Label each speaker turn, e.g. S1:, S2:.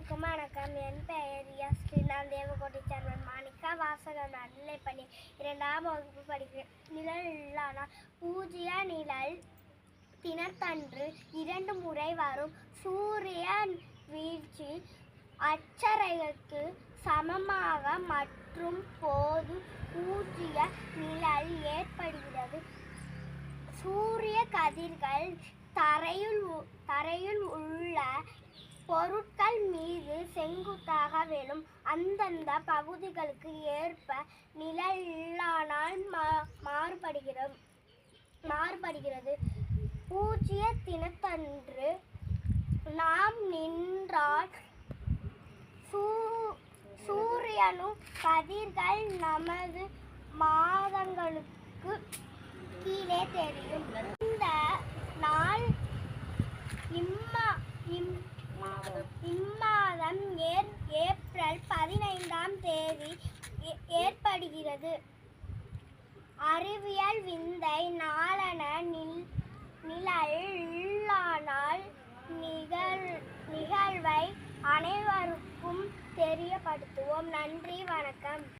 S1: அனைவருக்கும் வணக்கம். என் பெயர் எஸ். ஸ்ரீநாத் தேவகோட்டை சேர்மன் மாணிக்கா. வாசகம் நடுநிலைப்பள்ளி இரண்டாம் வகுப்பு படிக்கிறேன். நிழல் பூஜ்ய நிழல் தினத்தன்று இரண்டு முறை வரும். சூரிய வீழ்ச்சி அச்சரைக்கு சமமாக மற்றும் போது பூஜ்ய நிழல் ஏற்படுகிறது. சூரிய கதிர்கள் தரையில் தரையில் உள்ள பொருட்கள் மீது செங்குத்தாக விழும் அந்தந்த பகுதிகளுக்கு ஏற்ப நிழலானால் மா- மாறுபடுகிறது மாறுபடுகிறது. பூஜ்ய தினத்தன்று நாம் நின்றால் சூ சூரியனும் கதிர்கள் நமது மாதங்களுக்கு கீழே தெரியும். இம்மாதம் ஏர் ஏப்ரல் பதினைந்தாம் தேதி ஏ- ஏற்படுகிறது. அறிவியல் விந்தை நாளன நில் நிழல் நிகழ் நிகழ்வை அனைவருக்கும் தெரியப்படுத்துவோம். நன்றி வணக்கம்.